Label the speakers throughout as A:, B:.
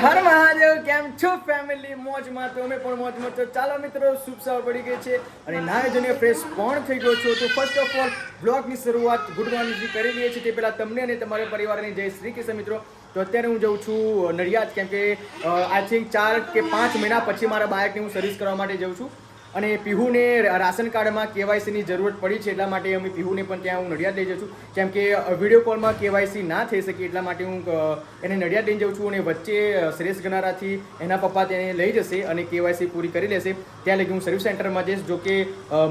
A: હર મહાદેવ કેમ છો ફેમિલી મોજમાં તો અમે પણ મોજમાં તો ચાલો મિત્રો, શુભ સવાર પડી ગઈ છે અને નાય જઈને ફ્રેશ પણ થઈ ગયો છો. તો ફર્સ્ટ ઓફ ઓલ બ્લોગની શરૂઆત ગુડ મોર્નિંગથી કરી લઈએ છીએ. તે પહેલાં તમને અને તમારા પરિવારની જય શ્રી કૃષ્ણ મિત્રો. તો અત્યારે હું જઉં છું નડિયાદ. કેમ કે આઈ થિંક ચાર કે પાંચ મહિના પછી મારા બાઇકની હું સર્વિસ કરવા માટે જઉં છું. અને પીહુને રાશન કાર્ડમાં કેવાયસીની જરૂરત પડી છે એટલા માટે અમે પીહુને પણ ત્યાં હું નડિયાદ લઈ જાઉં છું. કેમ કે વીડિયો કોલમાં કેવાયસી ના થઈ શકે એટલા માટે હું એને નડિયાદ લઈ જાઉં છું અને વચ્ચે શ્રેષ્ઠ ગણારાથી એના પપ્પા તેને લઈ જશે અને કેવાયસી પૂરી કરી લેશે. ત્યાં લગી હું સર્વિસ સેન્ટરમાં જઈશ, જો કે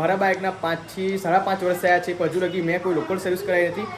A: મારા બાઇકના પાંચથી સાડા પાંચ વર્ષ થયા છે. હજુ લગી મેં કોઈ લોકલ સર્વિસ કરાવી નથી.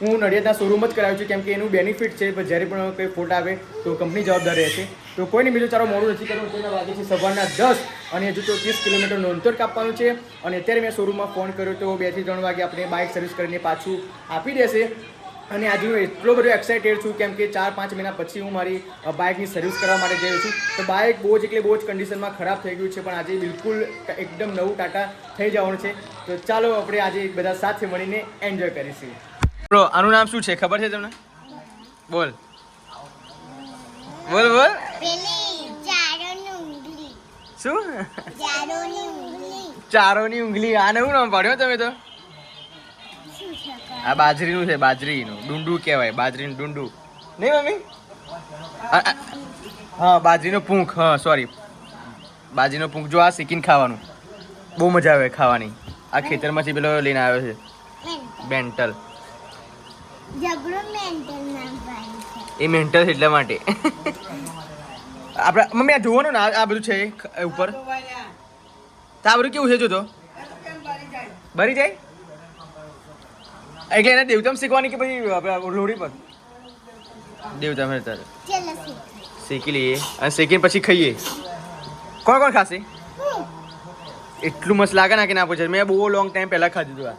A: હું નડિયાદના શોરૂમ જ કરાવ્યું છું, કેમ કે એનું બેનિફિટ છે જ્યારે પણ કોઈ ફોટ આવે તો કંપની જવાબદાર રહેશે તો કોઈને બીજું ચાલો મોડું નથી કરવું, તેના વાગે છે સવારના દસ અને હજુ તો ત્રીસ કિલોમીટરનું અંતર કાપવાનું છે. અને અત્યારે મેં શોરૂમમાં ફોન કર્યો તો બેથી ત્રણ વાગે આપણે બાઇક સર્વિસ કરીને પાછું આપી દેશે. અને આજે હું એટલો બધો એક્સાઇટેડ છું કેમ કે ચાર પાંચ મહિના પછી હું મારી બાઇકની સર્વિસ કરવા માટે ગયો છું. તો બાઇક બહુ જ એટલે બહુ જ કન્ડિશનમાં ખરાબ થઈ ગયું છે, પણ આજે બિલકુલ એકદમ નવું ટાટા થઈ જવાનું છે. તો ચાલો આપણે આજે બધા સાથે મળીને એન્જોય કરીશું આનું નામ શું છે? ખબર છે તમને? બોલ. બોલ બોલ. શું?
B: ચારોની ઉંગલી
A: ઉંગલી આને શું નામ પાડ્યો તમે તો? આ બાજરીનું છે બાજરીનું. ડુંડું કહેવાય બાજરીનું ડુંડું. નહીં મમ્મી? હા બાજરીનો પૂંખ. હા સોરી બાજરીનો પૂંખ. જો આ શીખીને ખાવાનું. બહુ મજા આવે ખાવાની. આ ખેતરમાંથી પેલો લઈને આવ્યો છે. બેન્ટલ. એ મેન્ટલ એટલા માટે. આપણે મમ્મી આ જોવાનું ને આ બધું છે ઉપર. તો આ બધું કેવું છે જોતો ભરી જાય? એટલે એને દેવતમ શીખવાની કે પછી આપણે લોડી પર? દેવતમ તારે.
B: શીખી
A: લઈએ. અને શીખીને પછી ખાઈએ. કોણ કોણ ખાશે? એટલું મસ્ત લાગે ના કે ના પૂછે. મેં બહુ લોંગ ટાઈમ પહેલાં ખાધું હતું આ.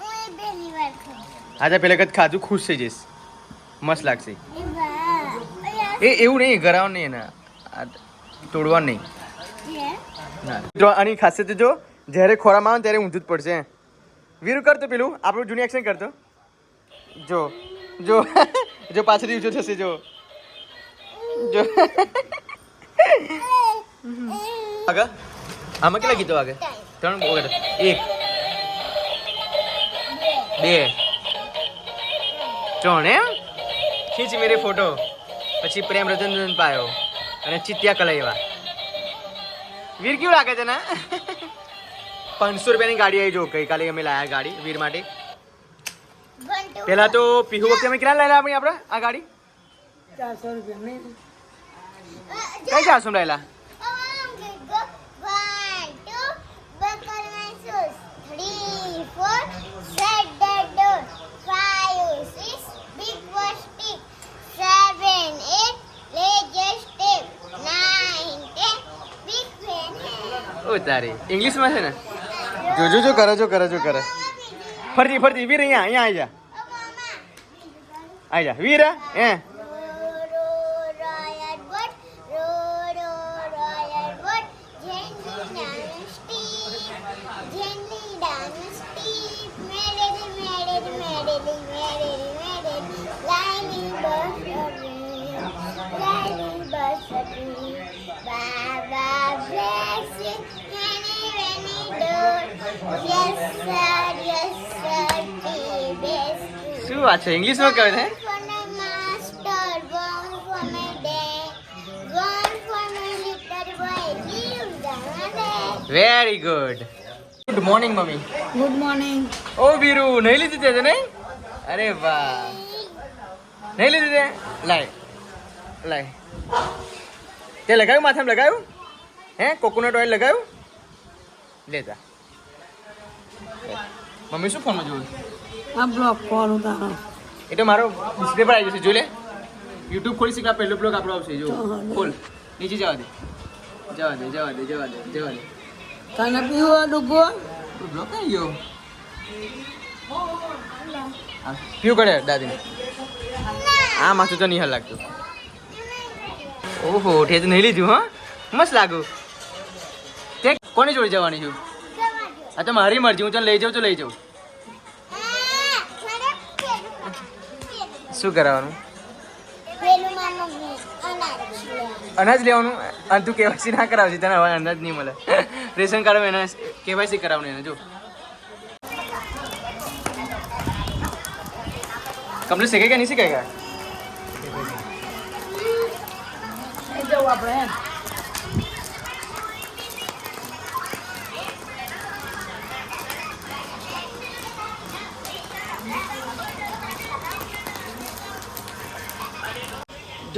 B: હા.
A: આજે પહેલાં કદ ખાધું ખુશ થઈ જઈશ. મસ્ત લાગશે.
B: એ
A: એવું નહીં ગરાવ નહીં એના. તોડવા નહીં. તો આની ખાસિયત જો જ્યારે ખોરામાં આવે ત્યારે ઊંધું જ પડશે. વીરું કરતો પેલું. આપણું જૂની એક્શન કરતો જો જો. જો પાછળથી ઊંચો થશે જો. જો. આગળ. આમાં કેટલા ગીતો આગળ ત્રણ વગર. એક. બે. ત્રણ એમ? ખીચ મેરે ફોટો. પછી પ્રેમ રતન પાયો અને ચિત્યા કલાઈવા. વીર કેવું લાગે છે ને? પાંચસો રૂપિયાની ગાડી આવી જો. ગઈકાલે અમે લાયા ગાડી વીર માટે. પેલા તો પીહુ વખતે અમે ક્યાં લાયેલા આપણી આપણે? આ ગાડી? કઈ ચારસો લાયેલા?
B: One, two. One, two, buckle my. Three, four, Step. Nine, ten, big.
A: ઓ તારી ઇંગ્લિશમાં છે ને જો જો જો કરે જો કરે જો કરે ફરતી ફરતી વીર અહીંયા અહીંયા આવી જા આવી જા વીર હે શું વાત છે? ઇંગ્લિશમાં કહે છે. Very good good morning mummy
C: good morning
A: ઓ વીરુ નહીં લીધી તે તને અરે વાહ. નહીં લીધી તે? લાય. લાય. તે લગાવ્યું? માથામાં લગાવ્યું? હે? કોકોનટ ઓઇલ લગાવ્યું? લેતા મમ્મી શું ફોનમાં જોયું
C: આ બ્લોક કોલ ઉતારો?
A: એ તો મારો ડિસ્પ્લે પર આવી જશે જોઈ લે યુટ્યુબ ખોલી શીખા પહેલો બ્લોગ આપણો આવશે જો. ખોલ. નીચે જવા દે. જવા દે જવા દે જવા દે જવા દે.
C: તને પીવો ડુગો
A: બ્લોગ કઈ ગયો? પીવું કરે દાદીને. આ માથું તો નહીં હાલ લાગતું. ઓહો ઠેજ તો નહીં લીધું હા. મસ્ત લાગુ. તે કોની જોડે જવાની છું? આ તો મારી મરજી, હું તને લઈ જાઉં તો લઈ જાઉં. શું કરાવવાનું.
B: અનાજ લેવાનું?
A: અને તું કેવાયસી ના કરાવશે તને હવે અનાજ નહીં મળે. રેશન કાર્ડ એના કેવાયસી કરાવવાનું એને, જો. કમ્પ્લીટ શીખે કે નહીં શીખે કે
C: આપણે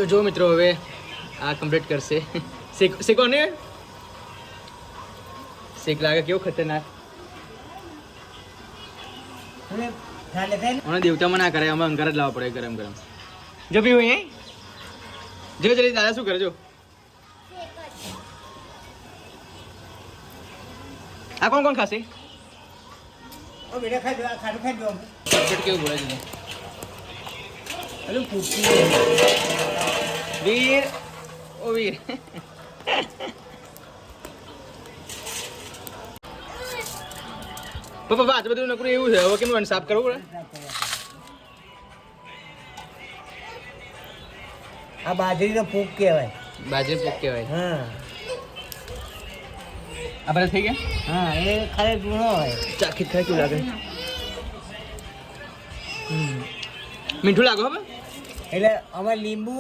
C: એમ
A: જો મિત્રો હવે આ કમ્પ્લીટ કરશે. શેક શીખો ને શીખ લાગે કેવો ખતરનાક. મને દેવતામાં ના કરે અમે અંગાર જ લાવવા પડે ગરમ ગરમ. જો પીવું અહીં. જો જલ્દી દાદા શું કરજો? આ કોણ કોણ ખાશે? કેવું બોલે છે વીર ઓ વીર પપ્પા વાત બધું નકરું એવું છે હવે કેમ મને સાફ કરવું પડે
D: આ બાજરીનો પૂક કહેવાય.
A: બાજરી પૂક કહેવાય.
D: હા.
A: આપડે થઈ ગયા?
D: હા એ ખાલી ગુણો હોય.
A: ચાખી થાય કેવું લાગે? મીઠું લાગો હવે
D: એટલે અમે લીંબુ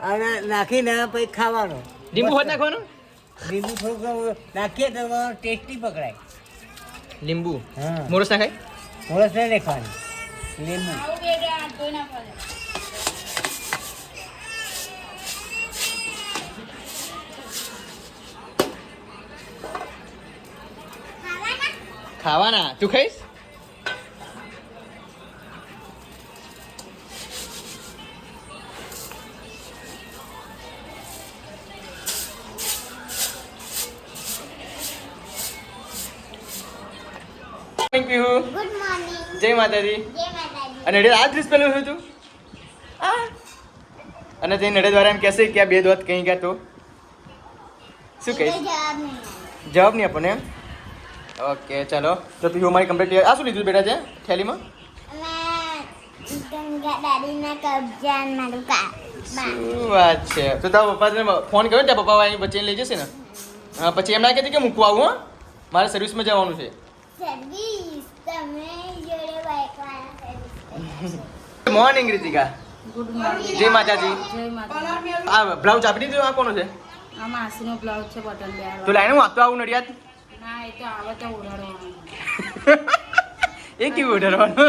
D: અને નાખીને પછી ખાવાનો.
A: લીંબુ હોત નાખવાનું?
D: લીંબુ થોડુંક નાખીએ તો ટેસ્ટી પકડાય.
A: લીંબુ? મોરસ નાખાય?
D: મોરસ નહીં નાખવાની. લીંબુ?
B: ખાવાના.
A: તું ખાઈશ? Thank you.
B: ગુડ મોર્નિંગ
A: જય માતાજી.
B: જય માતાજી.
A: અને નડે આ દિવસ પહેલું હતું? અને તે નડે દ્વારા એમ કહેશે કે આ બે દોત કहीं ગયા તો? શું કહે?
B: જવાબ નહીં
A: આપણને એમ? ઓકે ચાલો. તો પીવું મારી કમ્પ્લીટ આ શું લીધું બેટા છે? થેલીમાં? વાત છે? તો તારા પપ્પા તને ફોન કર્યો ત્યાં પપ્પા અહીં બચ્ચે લઈ જશે ને? પછી એમ ના કહેતી કે મૂકવા આવું હા. મારે સર્વિસમાં જવાનું છે. મોર્નિંગ રીતિકા
C: ગુડ મોર્નિંગ
A: જય માતાજી.
C: જય માતા
A: આ બ્લાઉઝ આપી દીધું આ કોનો છે?
C: આ માસીનો બ્લાઉઝ છે બટન બે
A: તો લાઈને હું આપતો આવું નડિયાદ?
C: ના એ તો આવે તો ઉડાડવાનું.
A: એ કેવું ઉઠાડવાનું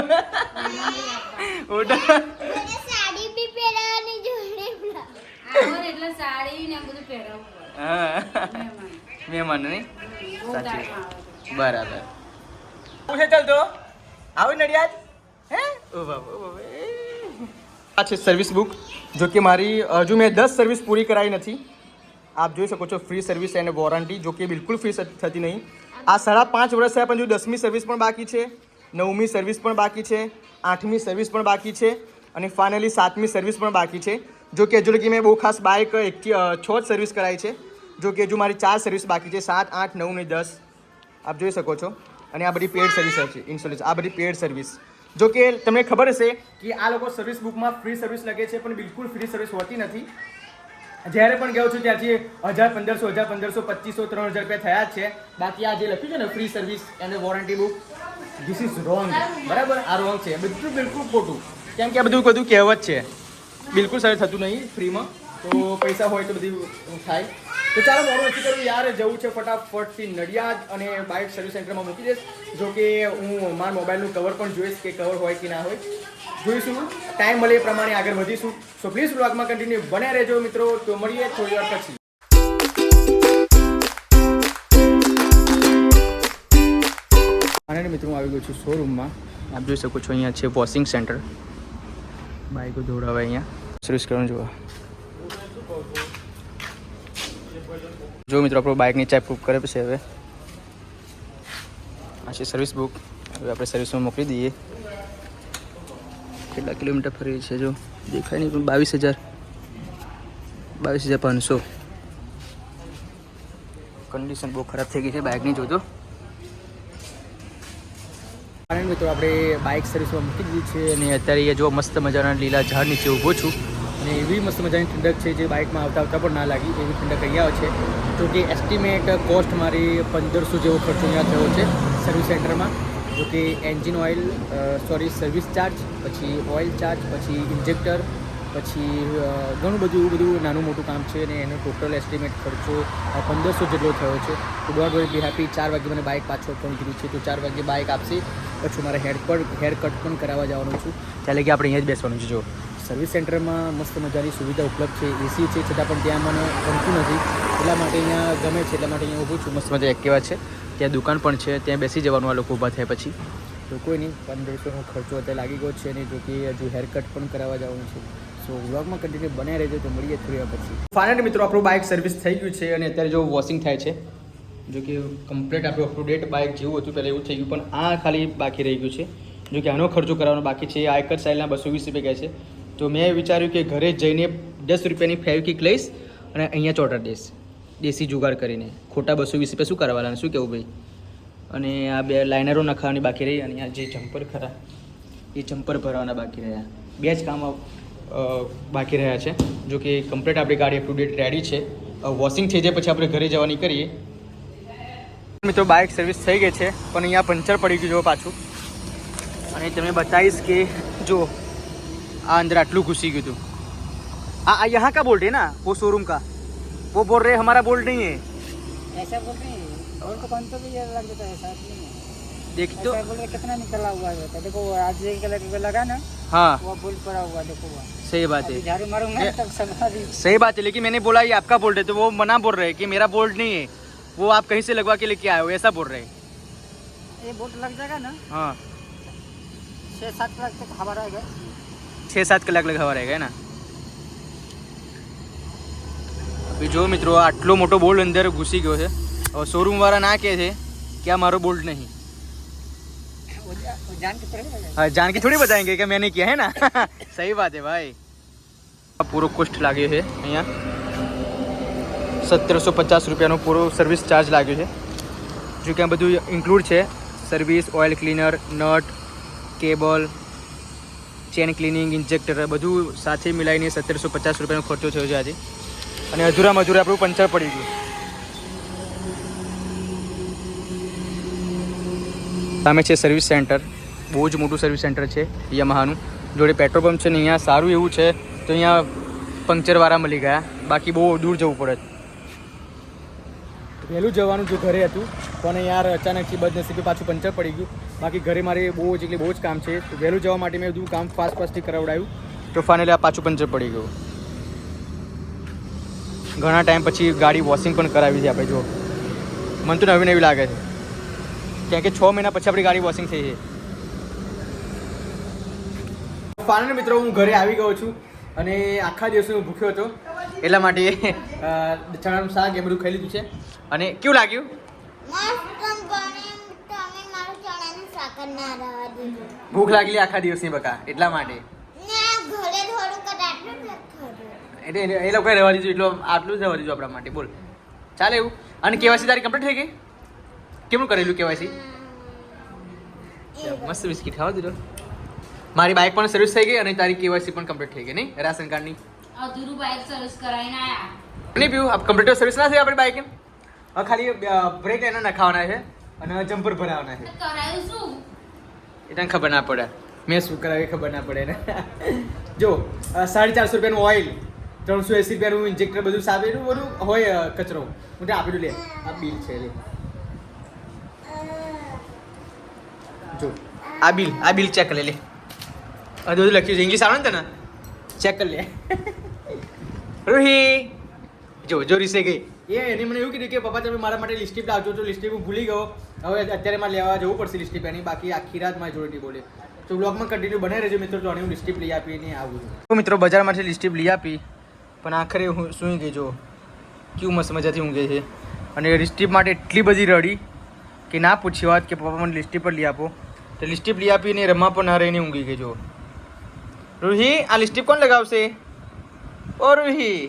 A: ઉઠા
B: સાડી બી પહેરવાની જોડે blouse.
C: એટલે સાડી ને બધું પહેરવું
A: હા.
C: મહેમાન. ને.
A: બરાબર. પૂછે ચાલતો? આવું નડિયાદ? હે? ઓ બાબા. આ છે સર્વિસ બુક જો કે મારી હજુ મેં દસ સર્વિસ પૂરી કરાવી નથી, આપ જોઈ શકો છો ફ્રી સર્વિસ અને વોરંટી જો કે બિલકુલ ફ્રી થતી નહીં. આ સાડા પાંચ વર્ષ થયા, પણ જો દસમી સર્વિસ પણ બાકી છે, નવમી સર્વિસ પણ બાકી છે, આઠમી સર્વિસ પણ બાકી છે, અને ફાઇનલી સાતમી સર્વિસ પણ બાકી છે. જો કે હજુ લગી મેં બહુ ખાસ બાઇક એકથી છ જ સર્વિસ કરાવી છે. જો કે હજુ મારી ચાર સર્વિસ બાકી છે, સાત, આઠ, નવ ને દસ. આપ જોઈ શકો છો. અને આ બધી પેડ સર્વિસ છે ઇન્સ્ટોલેશન આ બધી પેડ સર્વિસ જો કે તમને ખબર હશે કે આ લોકો સર્વિસ બુકમાં ફ્રી સર્વિસ લખે છે, પણ બિલકુલ ફ્રી સર્વિસ હોતી નથી. જ્યારે પણ ગયો છું ત્યાંથી હજાર પંદરસો હજાર પંદરસો, પચીસો, ત્રણ હજાર રૂપિયા થયા જ છે. બાકી આ જે લખ્યું છે ને ફ્રી સર્વિસ અને warranty book this is wrong બરાબર? આ રોંગ છે. બધું બિલકુલ ખોટું. કેમ કે આ બધું બધું કહેવત છે. બિલકુલ સર થતું નહીં ફ્રીમાં તો પૈસા હોય તો બધું થાય. તો ચાલો મારું નથી કરવું યાર, જવું છે ફટાફટથી નડિયાદ અને બાઇક સર્વિસ સેન્ટરમાં મૂકી દઈશ. જો કે હું મારા મોબાઈલનું કવર પણ જોઈશ કે કવર હોય કે ના હોય. જોઈશું. ટાઈમ મળે એ પ્રમાણે આગળ વધીશું. સો પ્લીઝ બ્લોગમાં કન્ટિન્યુ બન્યા રહેજો મિત્રો. તો મળીએ થોડી વાર પછી. અને મિત્રો, હું આવી ગયો છું શોરૂમમાં આપ જોઈ શકો છો, અહીંયા છે વોશિંગ સેન્ટર બાઇકો ધોડાવે અહીંયા. સર્વિસ કરવાનું જોવા. જો મિત્રો, આપણો બાઇકની ચેક બુક કરે છે હવે આ છે સર્વિસ બુક હવે આપણે સર્વિસમાં મોકલી દઈએ. કેટલા કિલોમીટર ફરી છે જો? દેખાય નહીં, પણ બાવીસ હજાર. બાવીસ હજાર પાંચસો. કન્ડિશન બહુ ખરાબ થઈ ગઈ છે બાઇકની જોજો. મિત્રો, આપણે બાઇક સર્વિસમાં મૂકી દીધી છે અને અત્યારે જો મસ્ત મજાના લીલા ઝાડ નીચે ઊભો છું. અને એવી મસ્ત મજાની ઠંડક છે જે બાઇકમાં આવતા આવતા પણ ના લાગી, એવી ઠંડક અહીંયા છે. તો કે એસ્ટિમેટ કોસ્ટ મારી પંદરસો જેવો ખર્ચો અહીંયા થયો છે સર્વિસ સેન્ટરમાં જો કે engine oil sorry service charge પછી ઓઇલ ચાર્જ પછી ઇન્જેક્ટર પછી ઘણું બધું એવું બધું નાનું મોટું કામ છે અને એનો ટોટલ એસ્ટિમેટ ખર્ચો પંદરસો જેટલો થયો છે. તો ડોટ વરી બી હેપી ચાર વાગે મને બાઇક પાછો ફોન કીધું છે. તો ચાર વાગે બાઇક આપશે. પછી મારે હેર પર હેર કટ પણ કરાવવા જવાનું છું. ત્યારે કે આપણે અહીંયા જ બેસવાનું છે, જો. સર્વિસ સેન્ટરમાં મસ્ત મજાની સુવિધા ઉપલબ્ધ છે. એસી છે, છતાં પણ ત્યાં મને ગમતું નથી. એટલા માટે અહીંયા ગમે છે, એટલા માટે અહીંયા ઊભું છું. મસ્ત મજા એક્ટિવા છે. ત્યાં દુકાન પણ છે, ત્યાં બેસી જવાનું આ લોકો ઊભા થયા પછી. તો કોઈ નહીં, પંદરસોનો ખર્ચો અત્યારે લાગી ગયો છે અને જો કે હજુ હેરકટ પણ કરાવવા જવાનું છે. સો વ્લોગમાં કન્ટિન્યુ બનાવી રહેજો તો મળીએ થોડી વાર પછી. ફાઇનલ મિત્રો, આપણું બાઇક સર્વિસ થઈ ગયું છે અને અત્યારે જો વોશિંગ થાય છે. જો કે કમ્પ્લીટ આપણું અપ ટુ ડેટ બાઇક જેવું હતું, પહેલાં એવું થઈ ગયું, પણ આ ખાલી બાકી રહી ગયું છે. જો કે આનો ખર્ચો કરવાનો બાકી છે. આ એક જ સાઇલના બસો વીસ રૂપિયા કહે છે. તો મેં વિચાર્યું કે ઘરે જઈને દસ રૂપિયાની ફેવિકિક લઈશ અને અહીંયા ચોટાડી દઈશ. દેશી જુગાડ કરીને. ખોટા બસો વીસ રૂપિયા શું કરવાના શું કહેવું ભાઈ? અને આ બે લાઇનરો નખાવાની બાકી રહી અને જે જમ્પર ખરા, એ જમ્પર ભરવાના બાકી રહ્યા. બે જ કામ બાકી રહ્યા છે. જો કે કમ્પ્લીટ આપણી ગાડી અપ ટુ ડેટ રેડી છે. વોશિંગ થઈ જાય પછી આપણે ઘરે જવાની કરીએ. મિત્રો બાઇક સર્વિસ થઈ ગઈ છે, પણ અહીંયા પંચર પડી ગયું જો પાછું. અને તમને બતાવીશ કે જો આ અંદર આટલું ઘૂસી ગયું હતું આ આ यहाँ का बोल्ट है ना वो शोरूम का वो बोल रहे हमारा बोल्ट नहीं है
D: ऐसा बोल रहे हैं और को पंच भी ये लग जाता है ऐसा नहीं है
A: देख तो
D: ऐसा बोल रहे कितना निकला हुआ है तो देखो वो आज एक कलर का लगा ना
A: हाँ
D: वो फुल पड़ा हुआ देखो वो
A: सही बात
D: अभी
A: है
D: झाड़ू मारूंगा
A: ये-
D: तब समझा दी
A: सही बात है लेकिन मैंने बोला ये आपका बोल्ट है तो वो मना बोल रहे हैं कि मेरा बोल्ट नहीं है वो आप कहीं से लगवा के लेके आए हो ऐसा बोल रहे हैं
D: ये बोट लग जाएगा ना
A: हाँ
D: छः सात लाख तक हवा रहेगा
A: छः सात કલાક લગાવવા રહેગા હે ના અભી જો મિત્રો આટલો મોટો બોલ્ટ અંદર ઘૂસી ગયો છે હવે શોરૂમ વાળા ના કહે છે કે આ મારો બોલ્ટ નહીં
D: वो जा- वो जान के थोड़ी लगा
A: हाँ जान के थोड़ी बताएंगे कि मैंने किया है ना सही बात है भाई આ પૂરો કોસ્ટ લાગ્યો છે અહીંયા સત્તરસો પચાસ રૂપિયાનો પૂરો સર્વિસ ચાર્જ લાગ્યો છે જો કે આ બધું ઇન્ક્લુડ છે service oil cleaner nut cable chain cleaning, injector, બધું સાથે મિલાવીને સત્તરસો પચાસ રૂપિયાનો ખર્ચો થયો છે આજે. અને અધૂરા મજૂરા આપણું પંચર પડી ગયું. સામે છે સર્વિસ સેન્ટર. બહુ જ મોટું સર્વિસ સેન્ટર છે યમાહાનું. જોડે પેટ્રોલ પંપ છે ને અહીંયા સારું એવું છે, તો અહીંયા પંક્ચરવાળા મળી ગયા. બાકી બહુ દૂર જવું પડે. વહેલું જવાનું જો ઘરે હતું, પણ યાર અચાનકથી બદનસીબે પાછું પંચર પડી ગયું. બાકી ઘરે મારે બહુ જ એટલે બહુ જ કામ છે. તો વહેલું જવા માટે મેં બધું કામ ફાસ્ટ ફાસ્ટથી કરાવડાવ્યું તો ફાઇનલી આ પાછું પંચર પડી ગયું. ઘણા ટાઈમ પછી ગાડી વોશિંગ પણ કરાવી છે આપણે, જો. મને તો નવી નવી લાગે છે. કેમ કે છ મહિના પછી આપણી ગાડી વોશિંગ થઈ છે. ફાઇનલ મિત્રો, હું ઘરે આવી ગયો છું અને આખા દિવસે હું ભૂખ્યો હતો. એટલા માટે ચણાનું શાક એ બધું ખાઈ લીધું છે. અને કેવું લાગ્યું
B: મસ્ત કંપની તમે મારું ચણાનું સાકર ના રહેવા દીધું
A: ભૂખ લાગેલી આખા દિવસની બકા એટલા માટે. એટલે એ- લોકો લોકોએ રહેવા દીધું એટલું આટલું જ રહેવા દીધું આપણા માટે. બોલ. ચાલે એવું? અને કેવાયસી તારી કમ્પ્લીટ થઈ ગઈ? કેમનું કરેલું કેવાયસી? મસ્ત બિસ્કિટ ખાવા દીધો. મારી બાઇક પણ સર્વિસ થઈ ગઈ અને તારી કેવાયસી પણ કમ્પ્લીટ થઈ ગઈ નહીં? રાશન કાર્ડની.
C: અધૂરું બાઇક સર્વિસ કરાવીને આયા.
A: નહીં પીવું? આપ કમ્પ્લીટ સર્વિસ ના થઈ આપણી બાઇક હવે ખાલી બ્રેક એના નખાવાના છે અને જમ્પર ભરાવાના છે.
C: કરાયું શું?
A: એ તને ખબર ના પડે. મેં શું કરાવી ખબર ના પડે ને. જો સાડી ચારસો રૂપિયાનું ઓઇલ, ત્રણસો એસી રૂપિયાનું ઇન્જેક્ટર બધું સાબેલું બધું હોય કચરો. હું આપેલું લે. આ બિલ છે, લે. જો, આ બિલ આ બિલ ચેક કરી લે. આ બધું લખ્યું છે. ઇંગ્લિશ આવે ને તને? ચેક કરી લે. રોહી. જો જો, રીસે ગઈ. એ, એને મને એવું કીધું કે, પપ્પા, તમે મારા માટે લિસ્ટ લાવજો. તો લિસ્ટ હું ભૂલી ગયો. હવે અત્યારે મારે લેવા જવું પડશે લિસ્ટીપ એની બાકી આખી રાત મારી જોડે બોલે તો બ્લોગમાં કન્ટિન્યુ બને રહેજો મિત્રો, તો હું લિસ્ટીપ લઈ આપીને આવું છું. મિત્રો, બજારમાંથી લિસ્ટીપ લઈ આપી, પણ આખરે હું સુઈ ગઈ જો, કેવું મસ્ત મજાથી ઊંઘે છે. અને લિસ્ટીપ માટે એટલી બધી રડી કે ના પૂછી વાત કે પપ્પા મને લિસ્ટીપ પર લઈ આપો. તો લિસ્ટીપ લઈ આપીને રમવા પણ ના રહીને ઊંઘી ગઈ જો. રૂહી, આ લિસ્ટીપ કોણ લગાવશે? ઓ રૂહી.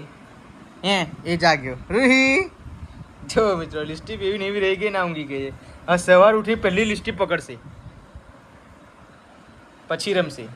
A: હે, એ જાગ્યો. રૂહી. જો મિત્રો લિસ્ટીપ એવી ને એવી રહી ગઈ, ના ઊંઘી ગઈ હવે સવાર ઉઠી પહેલી લિસ્ટીપ પકડશે. પછી રમશે.